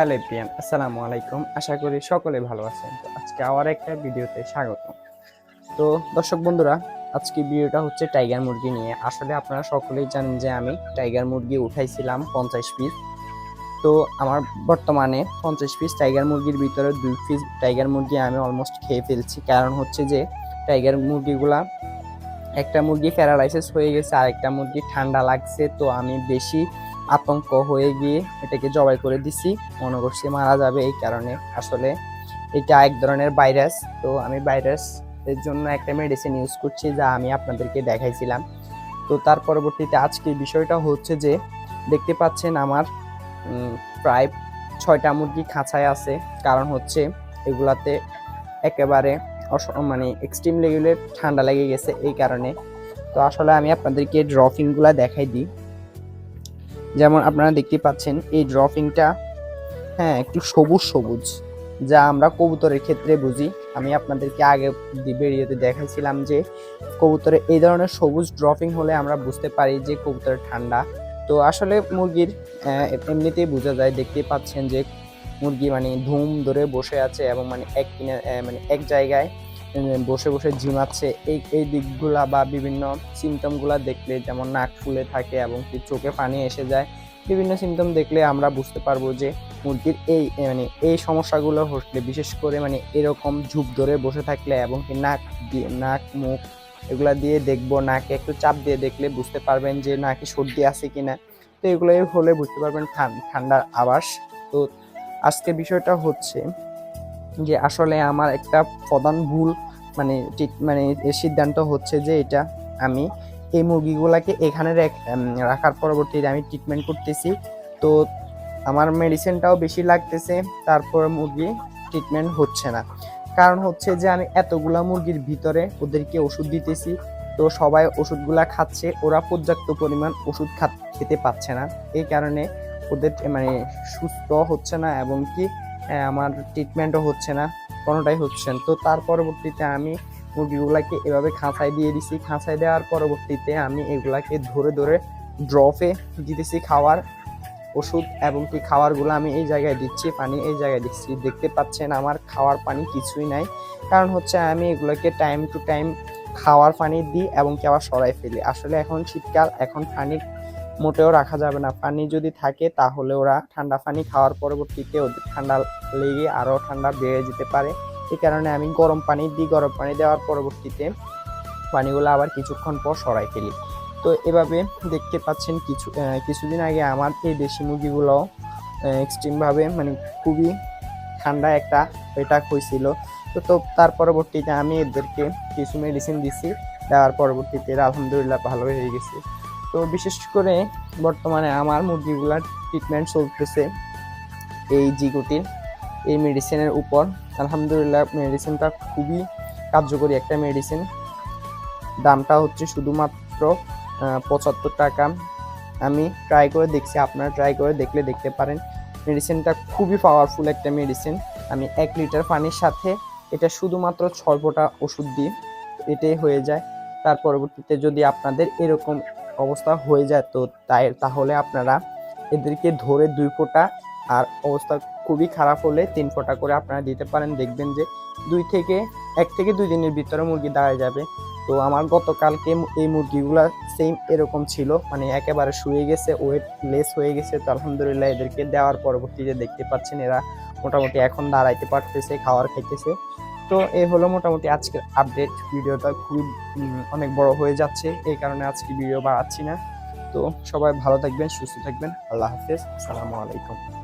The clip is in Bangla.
হ্যালো পিয়ান আসসালামু আলাইকুম। আশা করি সকলে ভালো আছেন। তো আজকে আবার একটা ভিডিওতে স্বাগত। তো দর্শক বন্ধুরা, আজকে ভিডিওটা হচ্ছে টাইগার মুরগি নিয়ে। আসলে আপনারা সকলেই জানেন যে আমি টাইগার মুরগি উঠাইছিলাম পঞ্চাশ পিস। তো আমার বর্তমানে পঞ্চাশ পিস টাইগার মুরগির ভিতরে দুই পিস টাইগার মুরগি আমি অলমোস্ট খেয়ে ফেলছি। কারণ হচ্ছে যে টাইগার মুরগিগুলা একটা মুরগি প্যারালাইসিস হয়ে গেছে আর একটা মুরগি ঠান্ডা লাগছে। তো আমি বেশি আতঙ্ক হয়ে গিয়ে এটাকে জবাই করে দিছি। মনে করছি মারা যাবে এই কারণে। আসলে এটা এক ধরনের ভাইরাস তো আমি ভাইরাস এর জন্য একটা মেডিসিন ইউজ করছি যা আমি আপনাদেরকে দেখাইছিলাম। তো তার পরবর্তীতে আজকে বিষয়টা হচ্ছে যে, দেখতে পাচ্ছেন আমার প্রায় ছয়টা মুরগি খাঁচায় আছে। কারণ হচ্ছে এগুলাতে একেবারে অস- মানে এক্সট্রিম লেভেলের ঠান্ডা লেগে গেছে এই কারণে। তো আসলে আমি আপনাদেরকে ড্রফিংগুলা দেখাই দিই। যেমন আপনারা দেখতে পাচ্ছেন, এই ড্রপিংটা হ্যাঁ একটু সবুজ সবুজ, যা আমরা কবুতরের ক্ষেত্রে বুঝি। আমি আপনাদেরকে আগে ভিডিওতে দেখাইছিলাম যে, কবুতরে এই ধরনের সবুজ ড্রপিং হলে আমরা বুঝতে পারি যে কবুতরের ঠান্ডা। তো আসলে মুরগির এমনিতেই বোঝা যায়, দেখতে পাচ্ছেন যে মুরগি মানে ধুম ধরে বসে আছে এবং মানে এক মানে এক জায়গায় বসে বসে ঝিমাচ্ছে এই এই দিকগুলা বা বিভিন্ন সিমটমগুলা দেখলে যেমন নাক ফুলে থাকে এবং কি চোখে পানি এসে যায়, বিভিন্ন সিমটম দেখলে আমরা বুঝতে পারব যে মুরগির এই মানে এই সমস্যাগুলো হলে বিশেষ করে মানে এরকম ঝুপ ধরে বসে থাকলে এবং কি নাক নাক, মুখ এগুলা দিয়ে দেখব, নাকে একটু চাপ দিয়ে দেখলে বুঝতে পারবেন যে নাকি সর্দি আছে কিনা। তো এগুলো হলে বুঝতে পারবেন ঠান- ঠান্ডার আবাস তো আজকে বিষয়টা হচ্ছে যে আসলে আমার একটা প্রধান ভুল মানে মানে সিদ্ধান্ত হচ্ছে যে এটা আমি এই মুরগিগুলাকে এখানে রেখ- রাখার পরবর্তীতে আমি ট্রিটমেন্ট করতেছি। তো আমার মেডিসিনটাও বেশি লাগতেছে, তারপর মুরগি ট্রিটমেন্ট হচ্ছে না। কারণ হচ্ছে যে আমি এতগুলা মুরগির ভিতরে ওদেরকে ওষুধ দিতেছি, তো সবাই ওষুধগুলা খাচ্ছে, ওরা পর্যাপ্ত পরিমাণ ওষুধ খেতে পাচ্ছে না। এই কারণে ওদের মানে সুস্থ হচ্ছে না এবং কি আমার ট্রিটমেন্টও হচ্ছে না, কোনোটাই হচ্ছে না। তো তার পরবর্তীতে আমি মুরগিগুলাকে এভাবে খাঁচায় দিয়ে দিছি। খাঁচায় দেওয়ার পরবর্তীতে আমি এগুলাকে ধরে ধরে ড্রপে দিতেছি খাওয়ার ওষুধ এবং কি খাবারগুলো আমি এই জায়গায় দিচ্ছি, পানি এই জায়গায় দিচ্ছি। দেখতে পাচ্ছেন আমার খাওয়ার পানি কিছুই নাই। কারণ হচ্ছে আমি এগুলোকে টাইম টু টাইম খাওয়ার পানি দিই এবং কি আবার সরাই ফেলি। আসলে এখন শীতকাল, এখন পানি মোটেও রাখা যাবে না। পানি যদি থাকে, তাহলে ওরা ঠান্ডা পানি খাওয়ার পরবর্তীতে ওদের ঠান্ডা লেগে আরও ঠান্ডা বেড়ে যেতে পারে। এই কারণে আমি গরম পানি দিই গরম পানি দেওয়ার পরবর্তীতে পানিগুলো আবার কিছুক্ষণ পর সরাই ফেলি। তো এভাবে দেখতে পাচ্ছেন কিছু কিছুদিন আগে আমার এই দেশি মুরগিগুলো এক্সট্রিমভাবে মানে খুবই ঠান্ডা একটা অ্যাটাক হয়েছিল। তো তো তার পরবর্তীতে আমি এদেরকে কিছু মেডিসিন দিছি। দেওয়ার পরবর্তীতে আলহামদুলিল্লাহ ভালো হয়ে গেছে। তো বিশেষ করে বর্তমানে আমার মুরগিগুলার ট্রিটমেন্ট চলতেছে এই জিগুটির এই মেডিসিনের উপর। আলহামদুলিল্লাহ মেডিসিনটা খুবই কার্যকরী একটা মেডিসিন দামটা হচ্ছে শুধুমাত্র পঁচাত্তর টাকা। আমি ট্রাই করে দেখছি, আপনারা ট্রাই করে দেখলে দেখতে পারেন। মেডিসিনটা খুবই পাওয়ারফুল একটা মেডিসিন আমি এক লিটার পানির সাথে এটা শুধুমাত্র ছয় ওষুধ দিই, এটাই হয়ে যায়। তার পরবর্তীতে যদি আপনাদের এরকম অবস্থা হয়ে যায়। তো তাই, তাহলে আপনারা এদেরকে ধরে দুই ফোঁটা আর অবস্থা খুবই খারাপ হলে তিন ফোঁটা করে আপনারা দিতে পারেন। দেখবেন যে দুই থেকে, এক থেকে দুই দিনের ভিতরে মুরগি দাঁড়ায় যাবে। তো আমার গতকালকে এই মুরগিগুলো সেম এরকম ছিল। মানে একেবারে শুয়ে গেছে ওয়েট লেস হয়ে গেছে। তো আলহামদুলিল্লাহ এদেরকে দেওয়ার পরবর্তীতে দেখতে পাচ্ছেন এরা মোটামুটি এখন দাঁড়াইতে পারতেছে, খাওয়ার খাইতেছে। তো এই হলো মোটামুটি আজকের আপডেট ভিডিওটা খুব অনেক বড় হয়ে যাচ্ছে। এই কারণে আজকে ভিডিও বাড়াচ্ছি না। তো সবাই ভালো থাকবেন, সুস্থ থাকবেন। আল্লাহ হাফেজ। আসসালামু আলাইকুম।